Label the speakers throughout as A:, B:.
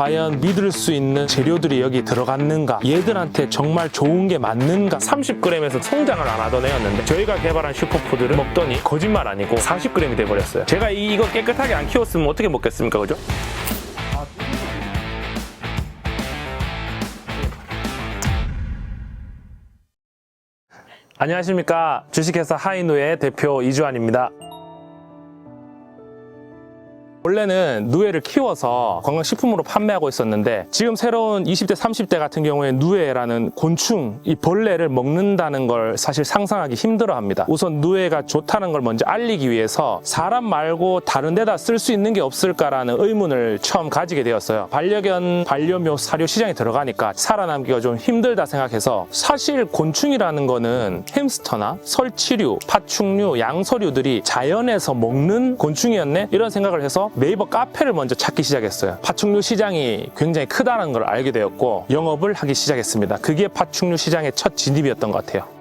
A: 과연 믿을 수 있는 재료들이 여기 들어갔는가? 얘들한테 정말 좋은 게 맞는가? 30g에서 성장을 안 하던 애였는데 저희가 개발한 슈퍼푸드를 먹더니 거짓말 아니고 40g이 돼버렸어요. 제가 이- 이거 깨끗하게 안 키웠으면 어떻게 먹겠습니까 그죠? 안녕하십니까. 주식회사 하이누의 대표 이주환입니다 원래는 누에를 키워서 건강식품으로 판매하고 있었는데 지금 새로운 20대 30대 같은 경우에 누에라는 곤충 이 벌레를 먹는다는 걸 사실 상상하기 힘들어 합니다. 우선 누에가 좋다는 걸 먼저 알리기 위해서 사람 말고 다른 데다 쓸 수 있는 게 없을까라는 의문을 처음 가지게 되었어요. 반려견 반려묘 사료 시장에 들어가니까 살아남기가 좀 힘들다 생각해서 사실 곤충이라는 거는 햄스터나 설치류 파충류 양서류들이 자연에서 먹는 곤충이었네? 이런 생각을 해서 네이버 카페를 먼저 찾기 시작했어요. 파충류 시장이 굉장히 크다는 걸 알게 되었고 영업을 하기 시작했습니다. 그게 파충류 시장의 첫 진입이었던 것 같아요.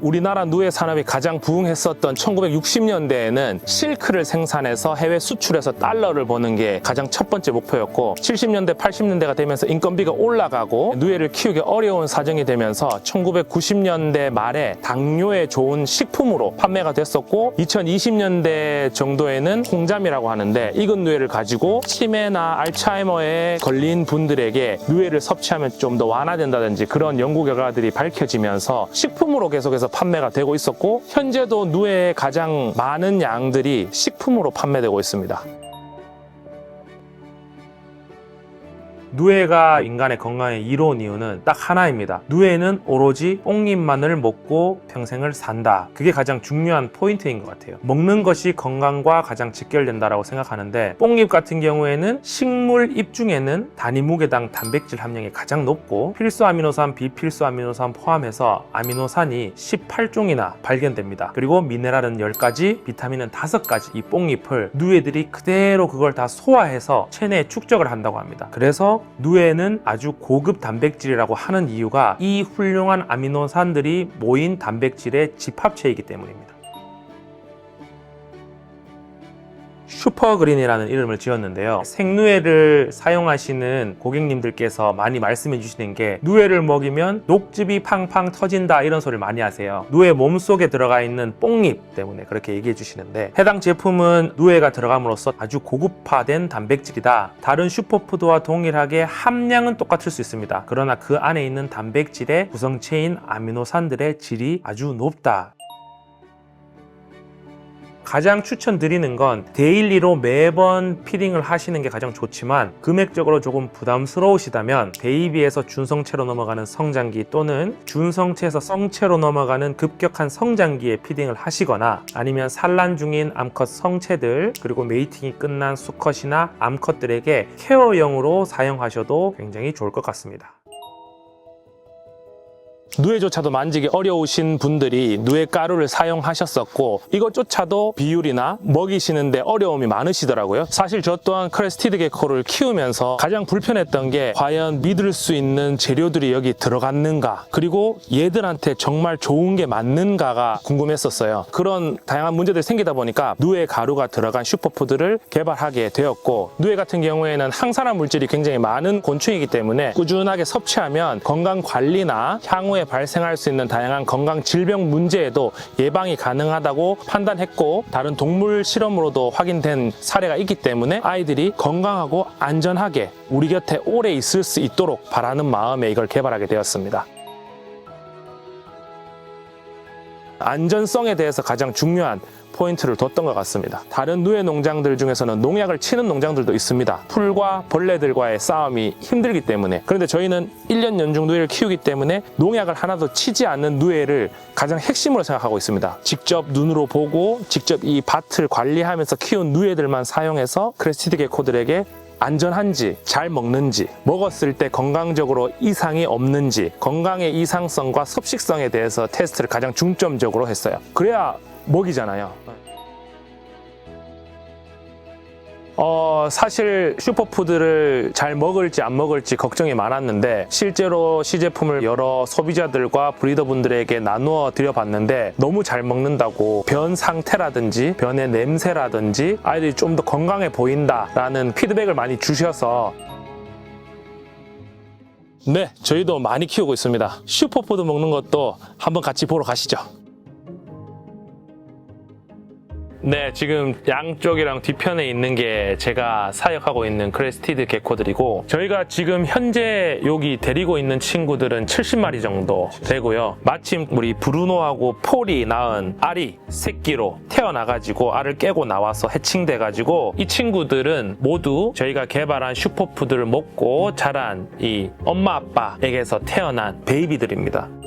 A: 우리나라 누에 산업이 가장 부흥했었던 1960년대에는 실크를 생산해서 해외 수출해서 달러를 버는 게 가장 첫 번째 목표였고 70년대 80년대가 되면서 인건비가 올라가고 누에를 키우기 어려운 사정이 되면서 1990년대 말에 당뇨에 좋은 식품으로 판매가 됐었고 2020년대 정도에는 홍잠이라고 하는데 익은 누에를 가지고 치매나 알츠하이머에 걸린 분들에게 누에를 섭취하면 좀 더 완화된다든지 그런 연구 결과들이 밝혀지면서 식품으로 계속해서 판매가 되고 있었고 현재도 누에의 가장 많은 양들이 식품으로 판매되고 있습니다. 누에가 인간의 건강에 이로운 이유는 딱 하나입니다. 누에는 오로지 뽕잎만을 먹고 평생을 산다. 그게 가장 중요한 포인트인 것 같아요. 먹는 것이 건강과 가장 직결된다라고 생각하는데 뽕잎 같은 경우에는 식물 잎 중에는 단위 무게당 단백질 함량이 가장 높고 필수 아미노산, 비필수 아미노산 포함해서 아미노산이 18종이나 발견됩니다. 그리고 미네랄은 10가지, 비타민은 5가지 이 뽕잎을 누에들이 그대로 그걸 다 소화해서 체내에 축적을 한다고 합니다. 그래서 누에는 아주 고급 단백질이라고 하는 이유가 이 훌륭한 아미노산들이 모인 단백질의 집합체이기 때문입니다. 슈퍼그린이라는 이름을 지었는데요. 생누에를 사용하시는 고객님들께서 많이 말씀해 주시는 게 누에를 먹이면 녹즙이 팡팡 터진다 이런 소리를 많이 하세요. 누에 몸속에 들어가 있는 뽕잎 때문에 그렇게 얘기해 주시는데 해당 제품은 누에가 들어감으로써 아주 고급화된 단백질이다. 다른 슈퍼푸드와 동일하게 함량은 똑같을 수 있습니다. 그러나 그 안에 있는 단백질의 구성체인 아미노산들의 질이 아주 높다. 가장 추천드리는 건 데일리로 매번 피딩을 하시는 게 가장 좋지만 금액적으로 조금 부담스러우시다면 베이비에서 준성체로 넘어가는 성장기 또는 준성체에서 성체로 넘어가는 급격한 성장기에 피딩을 하시거나 아니면 산란 중인 암컷 성체들 그리고 메이팅이 끝난 수컷이나 암컷들에게 케어용으로 사용하셔도 굉장히 좋을 것 같습니다. 누에조차도 만지기 어려우신 분들이 누에 가루를 사용하셨었고 이것조차도 비율이나 먹이시는데 어려움이 많으시더라고요. 사실 저 또한 크레스티드 게코를 키우면서 가장 불편했던 게 과연 믿을 수 있는 재료들이 여기 들어갔는가 그리고 얘들한테 정말 좋은 게 맞는가가 궁금했었어요. 그런 다양한 문제들이 생기다 보니까 누에 가루가 들어간 슈퍼푸드를 개발하게 되었고 누에 같은 경우에는 항산화 물질이 굉장히 많은 곤충이기 때문에 꾸준하게 섭취하면 건강 관리나 향후에 발생할 수 있는 다양한 건강 질병 문제에도 예방이 가능하다고 판단했고 다른 동물 실험으로도 확인된 사례가 있기 때문에 아이들이 건강하고 안전하게 우리 곁에 오래 있을 수 있도록 바라는 마음에 이걸 개발하게 되었습니다. 안전성에 대해서 가장 중요한 포인트를 뒀던 것 같습니다. 다른 누에 농장들 중에서는 농약을 치는 농장들도 있습니다. 풀과 벌레들과의 싸움이 힘들기 때문에. 그런데 저희는 1년 연중 누에를 키우기 때문에 농약을 하나도 치지 않는 누에를 가장 핵심으로 생각하고 있습니다. 직접 눈으로 보고 직접 이 밭을 관리하면서 키운 누에들만 사용해서 크레스티드 게코들에게 안전한지, 잘 먹는지, 먹었을 때 건강적으로 이상이 없는지, 건강의 이상성과 섭식성에 대해서 테스트를 가장 중점적으로 했어요. 그래야 먹이잖아요. 어, 사실 슈퍼푸드를 잘 먹을지 안 먹을지 걱정이 많았는데 실제로 시제품을 여러 소비자들과 브리더분들에게 나누어 드려봤는데 너무 잘 먹는다고 변 상태라든지 변의 냄새라든지 아이들이 좀 더 건강해 보인다라는 피드백을 많이 주셔서 네, 저희도 많이 키우고 있습니다. 슈퍼푸드 먹는 것도 한번 같이 보러 가시죠. 네, 지금 양쪽이랑 뒤편에 있는 게 제가 사역하고 있는 크레스티드 개코들이고 저희가 지금 현재 여기 데리고 있는 친구들은 70마리 정도 되고요. 마침 우리 브루노하고 폴이 낳은 알이 새끼로 태어나가지고 알을 깨고 나와서 해칭돼가지고 이 친구들은 모두 저희가 개발한 슈퍼푸드를 먹고 자란 이 엄마 아빠에게서 태어난 베이비들입니다.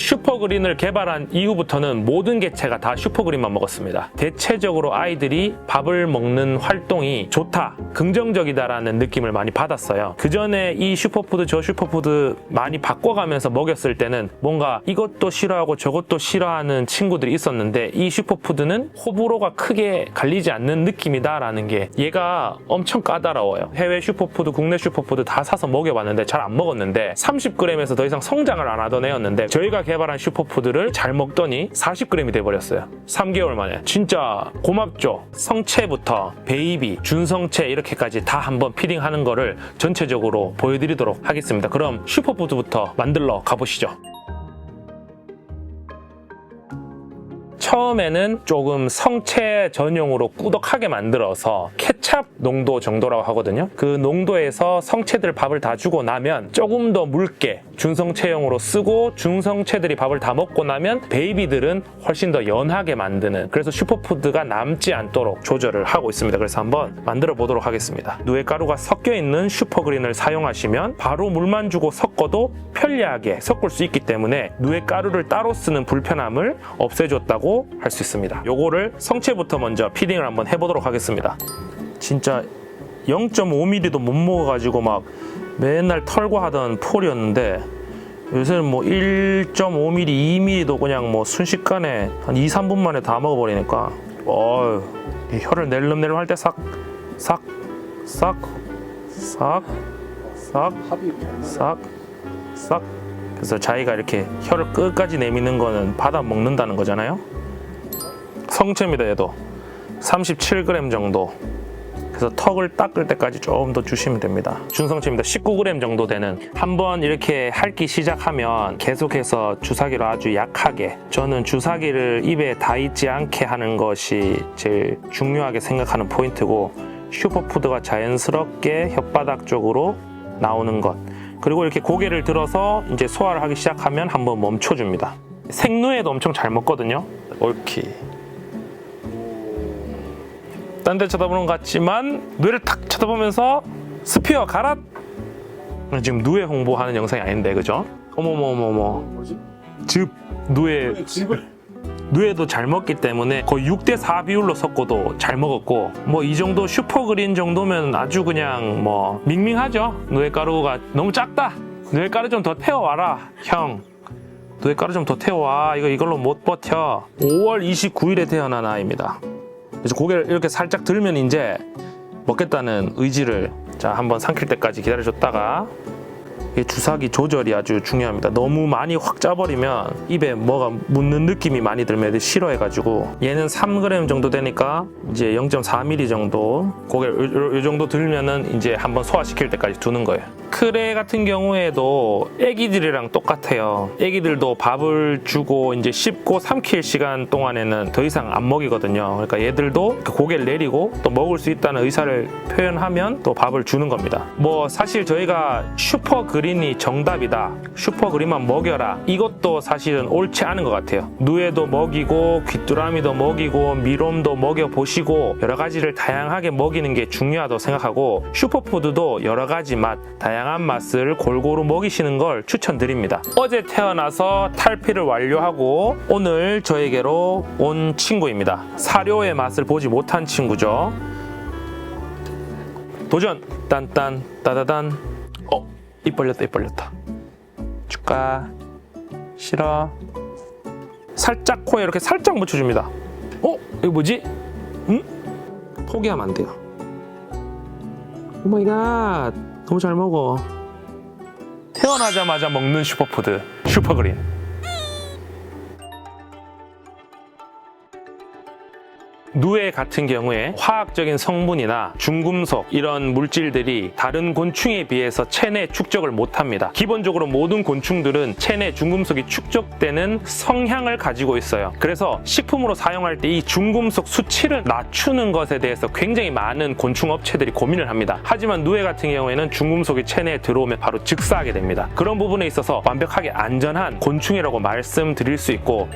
A: 슈퍼그린을 개발한 이후부터는 모든 개체가 다 슈퍼그린만 먹었습니다. 대체적으로 아이들이 밥을 먹는 활동이 좋다, 긍정적이다라는 느낌을 많이 받았어요. 그 전에 이 슈퍼푸드 저 슈퍼푸드 많이 바꿔가면서 먹였을 때는 뭔가 이것도 싫어하고 저것도 싫어하는 친구들이 있었는데 이 슈퍼푸드는 호불호가 크게 갈리지 않는 느낌이다라는 게 얘가 엄청 까다로워요. 해외 슈퍼푸드, 국내 슈퍼푸드 다 사서 먹여봤는데 잘 안 먹었는데 30g에서 더 이상 성장을 안 하던 애였는데 저희가 개발한 슈퍼푸드를 잘 먹더니 40g이 돼버렸어요. 3개월 만에. 진짜 고맙죠. 성체부터 베이비, 준성체 이렇게까지 다 한번 피딩하는 거를 전체적으로 보여드리도록 하겠습니다. 그럼 슈퍼푸드부터 만들러 가보시죠. 처음에는 조금 성체 전용으로 꾸덕하게 만들어서 케찹 농도 정도라고 하거든요. 그 농도에서 성체들 밥을 다 주고 나면 조금 더 묽게 준성체용으로 쓰고 준성체들이 밥을 다 먹고 나면 베이비들은 훨씬 더 연하게 만드는 그래서 슈퍼푸드가 남지 않도록 조절을 하고 있습니다. 그래서 한번 만들어 보도록 하겠습니다. 누에 가루가 섞여 있는 슈퍼그린을 사용하시면 바로 물만 주고 섞어도 편리하게 섞을 수 있기 때문에 누에 가루를 따로 쓰는 불편함을 없애줬다고 할 수 있습니다. 요거를 성체부터 먼저 피딩을 한번 해보도록 하겠습니다. 진짜 0.5mm도 못 먹어가지고 막 맨날 털고 하던 폴이었는데 요새는 뭐 1.5mm, 2mm도 그냥 뭐 순식간에 한 2, 3분 만에 다 먹어버리니까 어휴 이 혀를 낼름낼름 할 때 싹, 싹, 싹, 싹, 싹, 싹, 싹 그래서 자기가 이렇게 혀를 끝까지 내미는 거는 받아 먹는다는 거잖아요 성체입니다 얘도 37g 정도 그래서 턱을 닦을 때까지 조금 더 주시면 됩니다. 준성체입니다. 19g 정도 되는 한번 이렇게 핥기 시작하면 계속해서 주사기로 아주 약하게 저는 주사기를 입에 닿지 않게 하는 것이 제일 중요하게 생각하는 포인트고 슈퍼푸드가 자연스럽게 혓바닥 쪽으로 나오는 것 그리고 이렇게 고개를 들어서 이제 소화를 하기 시작하면 한번 멈춰줍니다. 생누에도 엄청 잘 먹거든요. 옳기. 딴 데 쳐다보는 것 같지만 뇌를 탁 쳐다보면서 스피어 가라. 지금 누에 홍보하는 영상이 아닌데 그죠? 어머머머머.
B: 뭐지?
A: 즙 누에. 누에도 잘 먹기 때문에 거의 6대 4 비율로 섞어도 잘 먹었고 뭐 이 정도 슈퍼그린 정도면 아주 그냥 뭐 밍밍하죠? 누에 가루가 너무 작다. 누에 가루 좀 더 태워와라 형. 누에 가루 좀 더 태워와. 이거 이걸로 못 버텨. 5월 29일에 태어난 아이입니다 그래서 고개를 이렇게 살짝 들면 이제 먹겠다는 의지를 자 한번 삼킬 때까지 기다려줬다가 이 주사기 조절이 아주 중요합니다. 너무 많이 확 짜버리면 입에 뭐가 묻는 느낌이 많이 들면 싫어해가지고 얘는 3g 정도 되니까 이제 0.4mm 정도 고개를 요, 요 정도 들면은 이제 한번 소화시킬 때까지 두는 거예요. 크레 같은 경우에도 애기들이랑 똑같아요. 애기들도 밥을 주고 이제 씹고 삼킬 시간 동안에는 더 이상 안 먹이거든요. 그러니까 얘들도 그 고개를 내리고 또 먹을 수 있다는 의사를 표현하면 또 밥을 주는 겁니다. 뭐 사실 저희가 슈퍼 그 린이 정답이다. 슈퍼 그린만 먹여라. 이것도 사실은 옳지 않은 것 같아요. 누에도 먹이고 귀뚜라미도 먹이고 미롬도 먹여 보시고 여러 가지를 다양하게 먹이는 게 중요하다고 생각하고 슈퍼푸드도 여러 가지 맛, 다양한 맛을 골고루 먹이시는 걸 추천드립니다. 어제 태어나서 탈피를 완료하고 오늘 저에게로 온 친구입니다. 사료의 맛을 보지 못한 친구죠. 도전! 딴딴 따다단 어? 입 벌렸다 입 벌렸다 줄까? 싫어 살짝 코에 이렇게 살짝 묻혀줍니다 어? 이거 뭐지? 응? 포기하면 안 돼요. 오마이갓. 너무 잘 먹어. 태어나자마자 먹는 슈퍼푸드. 슈퍼그린. 누에 같은 경우에 화학적인 성분이나 중금속 이런 물질들이 다른 곤충에 비해서 체내 축적을 못합니다. 기본적으로 모든 곤충들은 체내 중금속이 축적되는 성향을 가지고 있어요. 그래서 식품으로 사용할 때 이 중금속 수치를 낮추는 것에 대해서 굉장히 많은 곤충 업체들이 고민을 합니다. 하지만 누에 같은 경우에는 중금속이 체내에 들어오면 바로 즉사하게 됩니다. 그런 부분에 있어서 완벽하게 안전한 곤충이라고 말씀드릴 수 있고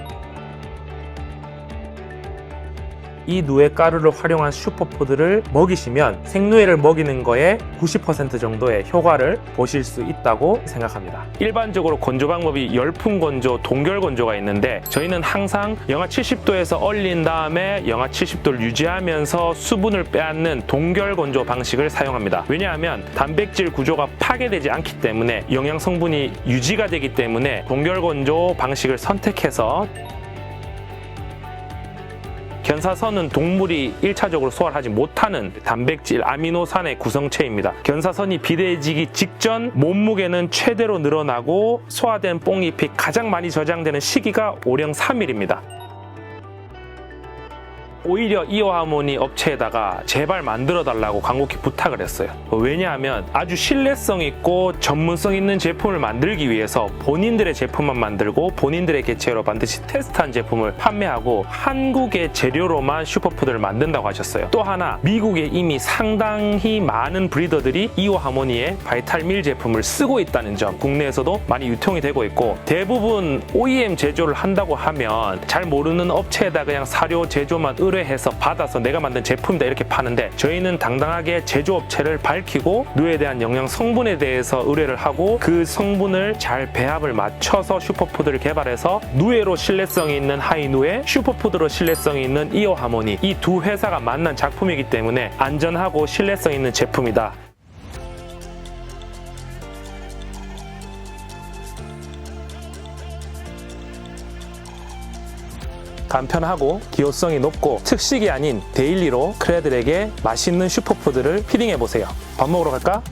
A: 이 누에 가루를 활용한 슈퍼푸드를 먹이시면 생누에를 먹이는 거에 90% 정도의 효과를 보실 수 있다고 생각합니다. 일반적으로 건조 방법이 열풍 건조, 동결 건조가 있는데 저희는 항상 영하 70도에서 얼린 다음에 영하 70도를 유지하면서 수분을 빼앗는 동결 건조 방식을 사용합니다. 왜냐하면 단백질 구조가 파괴되지 않기 때문에 영양 성분이 유지가 되기 때문에 동결 건조 방식을 선택해서 견사선은 동물이 1차적으로 소화를 하지 못하는 단백질 아미노산의 구성체입니다. 견사선이 비대해지기 직전 몸무게는 최대로 늘어나고 소화된 뽕잎이 가장 많이 저장되는 시기가 오령 3일입니다. 오히려 이오하모니 업체에다가 제발 만들어 달라고 광고기 부탁을 했어요. 왜냐하면 아주 신뢰성 있고 전문성 있는 제품을 만들기 위해서 본인들의 제품만 만들고 본인들의 개체로 반드시 테스트한 제품을 판매하고 한국의 재료로만 슈퍼푸드를 만든다고 하셨어요. 또 하나 미국에 이미 상당히 많은 브리더들이 이오하모니의 바이탈밀 제품을 쓰고 있다는 점 국내에서도 많이 유통이 되고 있고 대부분 OEM 제조를 한다고 하면 잘 모르는 업체에다 그냥 사료 제조만 의뢰 해서 받아서 내가 만든 제품이다 이렇게 파는데 저희는 당당하게 제조업체를 밝히고 누에 대한 영양 성분에 대해서 의뢰를 하고 그 성분을 잘 배합을 맞춰서 슈퍼푸드를 개발해서 누에로 신뢰성이 있는 하이누에 슈퍼푸드로 신뢰성이 있는 이오하모니 이 두 회사가 만난 작품이기 때문에 안전하고 신뢰성 있는 제품이다. 간편하고 기호성이 높고 특식이 아닌 데일리로 크레들에게 맛있는 슈퍼푸드를 피딩해 보세요. 밥 먹으러 갈까?